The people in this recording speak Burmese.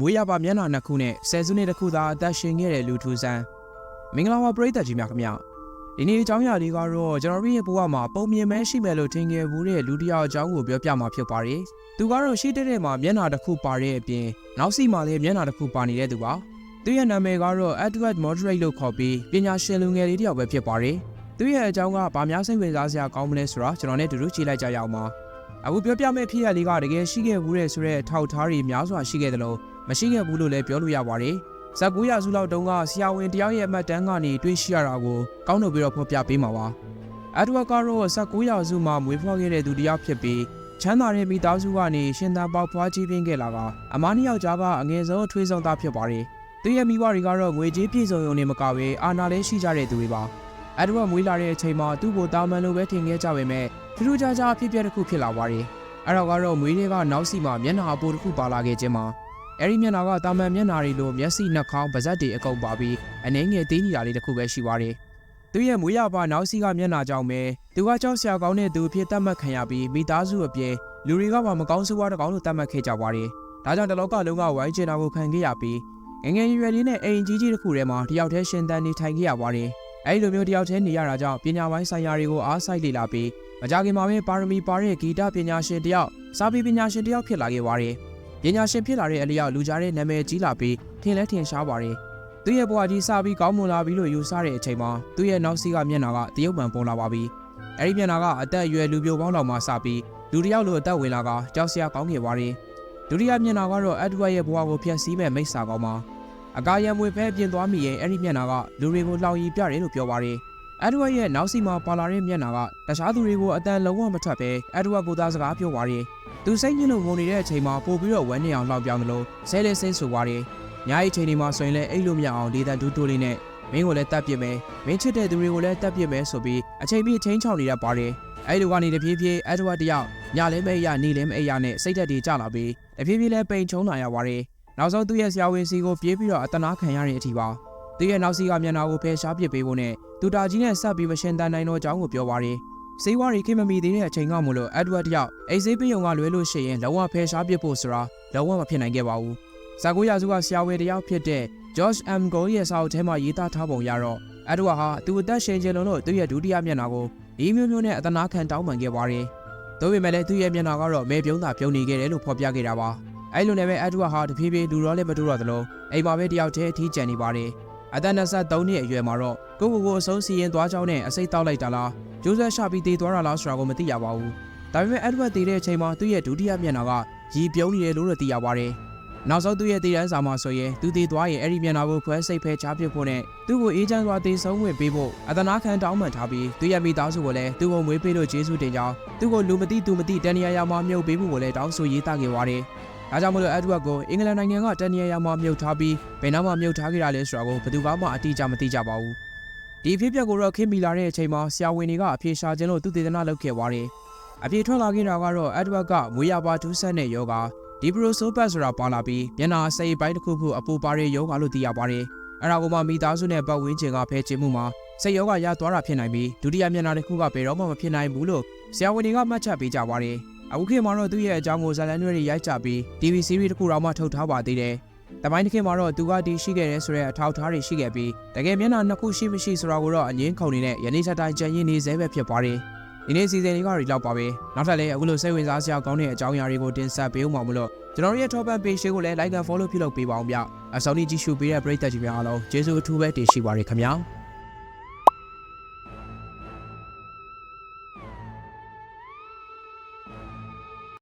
မွေးရပါမျက်နှာနှစ်ခုနဲ့ဆယ်စုနှစ်တစ်ခုသာအသက်ရှင်ခဲ့တဲ့လူထူဆန်းမင်္ဂလာပါပရိသတ်ကြီးများခင်ဗျဒီနေ့အကြောင်းအရာလေးကတော့ကျွန်တော်တို့ရဲ့ဘဝမှာပုံမြင်မဲရှိမယ်လို့ထင်ခဲ့ဘူးတဲ့လူတစ်ယောက်အကြောင်းကိုပြောပြမှာဖြစ်ပါတယ်သူကတော့ရှိတဲ့တဲ့မှာမျက်နှာတစ်ခုပါတဲ့အပြင်နောက်စီမှာလည်းမျက်နှာတစ်ခုပါနေတဲ့သူပါသူရဲ့နာမည်ကတော့ Edward Moderate လို့ခေါ်ပြီးပညာရှင်လူငယ်လေးတစ်ယောက်ပဲဖြစ်ပါတယ်သူရဲ့အကြောင်းကဗာများစိတ်ဝင်စားစရာကောင်းမလဲဆိုတော့ကျွန်တော်နဲ့တူတူကြည့်လိုက်ကြရအောင်ပါအခုပြောပြမယ့်ဖြစ်ရလေးကတကယ်ရှိခဲ့ဘူးတဲ့ဆိုတဲ့ထောက်ထားတွေများစွာရှိခဲ့တယ်လို့ မရှိခဲ့ဘူးလို့လည်းပြောလို့ရပါတယ်ဇက်ကူရစုလောက်တုန်းကဆရာဝန်တယောက်ရဲ့အမှတ်တမ်းကနေတွေးရှိရတာကိုကောင်းလို့ပြီးတော့ဖော်ပြပေးမှာပါအက်ဒဝါကတော့ဇက်ကူရစုမှာမွေးဖွားခဲ့တဲ့သူတစ်ယောက်ဖြစ်ပြီးချမ်းသာတဲ့မိသားစုကနေရှင်သာပေါဖွားကြီးပင်းခဲ့လာကအမားနှစ်ယောက်ကြားကအငယ်ဆုံးအထွေးဆုံးသားဖြစ်ပါတယ်သူရဲ့မိဘတွေကတော့ငွေကြေးပြည့်စုံရုံနဲ့မကဘဲအာဏာလည်းရှိကြတဲ့သူတွေပါအက်ဒဝါမွေးလာတဲ့အချိန်မှာသူ့ကိုတာမန်လိုပဲထင်ခဲ့ကြပေမဲ့ထူးထူးခြားခြားအဖြစ်အပျက်တစ်ခုဖြစ်လာပါတယ်အဲ့တော့ကတော့မွေးတွေကနောက်စီမှာမျက်နှာအပိုတစ်ခုပါလာခဲ့ခြင်းမှာ အဲ့ဒီမျက်နှာကတာမန်မျက်နှာတွေလိုမျက်စိနှာခေါင်းပါးစပ်တွေအကုန်ပါပြီးအနေငယ်သေးနေတာလေးတစ်ခုပဲရှိပါတယ်သူရဲ့မွေးရပါနောက်စီကမျက်နှာကြောင့်ပဲသူကကြောက်စရာကောင်းတဲ့သူအဖြစ်သတ်မှတ်ခံရပြီးမိသားစုအပြင်လူတွေကပါမကောင်းဆိုးဝါးတစ်ကောင်လို့သတ်မှတ်ခဲ့ကြပါတယ်ဒါကြောင့်တလောကလုံးကဝိုင်းချင်တာကိုခံခဲ့ရပြီးငယ်ငယ်ရွယ်ရွယ်လေးနဲ့အိမ်ကြီးကြီးတစ်ခုထဲမှာတယောက်တည်းရှင်သန်နေထိုင်ခဲ့ရပါတယ်အဲဒီလိုမျိုးတယောက်တည်းနေရတာကြောင့်ပညာပိုင်းဆိုင်ရာတွေကိုအားစိုက်လေ့လာပြီးမကြခင်မှာပဲပါရမီပါတဲ့ဂီတပညာရှင်တယောက်စာပေပညာရှင်တယောက်ဖြစ်လာခဲ့ပါတယ် ပညာရှင်ဖြစ်လာတဲ့အလျောက်လူကြားတဲ့နာမည်ကြီးလာပြီးထင်လဲထင်ရှားပါတယ်သူရဲ့ဘဝကြီးစပြီးကောင်းမွန်လာပြီလို့ယူဆတဲ့အချိန်မှာသူရဲ့နောက်စီးကမျက်နှာကတရုတ်မှန်ပေါ်လာပါပြီအဲဒီမျက်နှာကအသက်အရွယ်လူပြိုပေါင်းလောက်မှစပြီးလူတစ်ယောက်လိုအသက်ဝင်လာကကြောက်စရာကောင်းခဲ့ပါတယ်ဒုတိယမျက်နှာကတော့အက်ဒဝတ်ရဲ့ဘဝကိုဖျက်ဆီးမဲ့မိစ္ဆာကောင်းပါအကာယံမွေဖဲပြင်သွားမိရင်အဲ့ဒီမျက်နှာကလူတွေကိုလှောင်ရီပြတယ်လို့ပြောပါတယ်အက်ဒဝတ်ရဲ့နောက်စီမှာပါလာတဲ့မျက်နှာကတခြားသူတွေကိုအတန်လုံးဝမထွက်ပဲအက်ဒဝတ်ကိုသာစကားပြောပါတယ် သူစိတ်ညစ်လို့ငုံနေတဲ့အချိန်မှာပို့ပြီးတော့ဝမ်းနေအောင်လှောင်ပြောင်းတယ်လို့ဆဲလဲဆင်းဆိုပါတယ်။ညာအချိန်ဒီမှာဆိုရင်လည်းအိတ်လို့မရအောင်ဒေသဒူးတိုးလေးနဲ့မင်းကိုလည်းတတ်ပြစ်မယ်။မင်းချစ်တဲ့သူတွေကိုလည်းတတ်ပြစ်မယ်ဆိုပြီးအချိန်ပြည့်ချင်းချောင်းနေတတ်ပါတယ်။အဲ့ဒီကနေတဖြည်းဖြည်းအက်ဒဝတ်တယောက်ညလည်းမအိပ်ရနေလည်းမအိပ်ရနဲ့စိတ်သက်တွေကျလာပြီးတဖြည်းဖြည်းလည်းပိန်ချုံလာရပါတယ်။နောက်ဆုံးသူ့ရဲ့ဆရာဝန်စီကိုပြေးပြီးတော့အတနာခံရတဲ့အထိပါ။သူရဲ့နောက်စီကမျက်နှာကိုဖယ်ရှားပစ်ပေးဖို့နဲ့သူတာကြီးနဲ့ဆက်ပြီးမရှင်တန်နိုင်တော့ကြောင်းကိုပြောပါတယ်။ စေးဝါရီခင်မမီသေးတဲ့အချိန်ကမို့လို့အက်ဒဝတ်တယောက်အိတ်ဆေးပင်းယုံကလွဲလို့ရှိရင်လုံးဝဖယ်ရှားပစ်ဖို့ဆိုတာလုံးဝမဖြစ်နိုင်ခဲ့ပါဘူး။ဇာကိုရာစုကဆရာဝေတယောက်ဖြစ်တဲ့ George M. Gold ရဲ့စာအုပ်ထဲမှာရေးသားထားပုံရတော့အက်ဒဝတ်ဟာသူအသက်ရှင်ခြင်းလုံးလို့သူ့ရဲ့ဒုတိယမျက်နှာကိုဒီမျိုးမျိုးနဲ့အတနာခံတောင်းပန်ခဲ့ပါတယ်။ဒါပေမဲ့လည်းသူ့ရဲ့မျက်နှာကတော့မဲပြုံးတာပြုံးနေခဲ့တယ်လို့ဖော်ပြခဲ့တာပါ။အဲလိုနဲ့ပဲအက်ဒဝတ်ဟာတဖြည်းဖြည်းလူတော့လည်းမတူတော့သလိုအိမ်မှာပဲတယောက်တည်းအထီးကျန်နေပါတယ်။ အသက်23နှစ်အရွယ်မှာတော့ကိုကိုကိုအဆုံးစီရင်သွားကြောင်းနဲ့အစိတ်တောက်လိုက်တာလားကျိုးဆွဲရှပြီးတည်သွားတာလားဆိုတာကိုမသိရပါဘူး။ဒါပေမဲ့ Edward တည်တဲ့အချိန်မှာသူ့ရဲ့ဒုတိယမျက်နှာကရီပြုံးနေတယ်လို့တော့သိရပါတယ်။နောက်ဆုံးသူ့ရဲ့တည်တန်းစာမှာဆိုရင်သူတည်သွားရင်အဲ့ဒီမျက်နှာကိုခွဲစိတ်ဖဲချပစ်ဖို့နဲ့သူ့ကိုအေးချမ်းစွာတည်ဆုံးဝင်ပေးဖို့အသနာခံတောင်းပန်ထားပြီးသူ့ရဲ့မိသားစုကိုလည်းသူ့ကိုမွေးပေးလို့ကျေးဇူးတင်ကြောင်းသူ့ကိုလူမသိသူမသိတန်နီယာယာမှာမြုပ်ပေးဖို့ကိုလည်းတောင်းဆိုရေးသားခဲ့ပါတယ်။ ဒါကြောင့်မလို့ Edward ကိုအင်္ဂလန်နိုင်ငံကတန်နီယာယာမှာမြုပ်ထားပြီးဘယ်နောက်မှမြုပ်ထားခဲ့တာလဲဆိုတာကိုဘယ်သူမှအတိအကျမသိကြပါဘူး။ဒီဖြစ်ပျက်ကိုတော့ခင်မီလာတဲ့အချိန်မှာဆရာဝန်တွေကအပြေရှာခြင်းလို့သူတည်တနာလုပ်ခဲ့ပါတယ်။အပြေထွက်လာခဲ့တာကတော့ Edward ကမွေးရပါတူးဆက်တဲ့ယောဂဒီပရိုဆိုပတ်ဆိုတာပါလာပြီးမျက်နှာစိတ်ပိုင်းတစ်ခုခုအပူပါတဲ့ယောဂလို့သိရပါတယ်။အဲ့ဒါကိုမှမိသားစုနဲ့ပတ်ဝန်းကျင်ကဖဲချင်မှုမှာစိတ်ယောဂရသွားတာဖြစ်နိုင်ပြီးဒုတိယမျက်နှာတစ်ခုကဘယ်တော့မှမဖြစ်နိုင်ဘူးလို့ဆရာဝန်တွေကမှတ်ချက်ပေးကြပါတယ်။ အခုခေတ်မှာတော့သူ့ရဲ့အကြောင်းကိုဇာတ်လမ်းတွေရိုက်ကြပြီး TV series တစ်ခုတော့မှထုတ်ထားပါသေးတယ်။တပိုင်းတစ်ခေတ်မှာတော့သူကတီးရှိခဲ့တဲ့ဆိုတဲ့အထောက်အထားတွေရှိခဲ့ပြီးတကယ်မျက်နှာနှစ်ခုရှိမရှိဆိုတာကိုတော့အငင်းခုန်နေတဲ့ယနေ့ချက်တိုင်းကြံရည်နေစေပဲဖြစ်ပါတယ်။ဒီနေ့စီစဉ်လေးကတွေလောက်ပါပဲ။နောက်ထပ်လည်းအခုလိုစိတ်ဝင်စားစရာကောင်းတဲ့အကြောင်းအရာတွေကိုတင်ဆက်ပေးဦးမှာမလို့ကျွန်တော်တို့ရဲ့ top up page ကိုလည်း like and follow ပြုလုပ်ပေးပါအောင်ဗျ။အစောင်းကြီးကြည့်ရှုပေးတဲ့ပရိသတ်ကြီးများအားလုံးကျေးဇူးအထူးပဲတင်ရှိပါရခင်ဗျာ။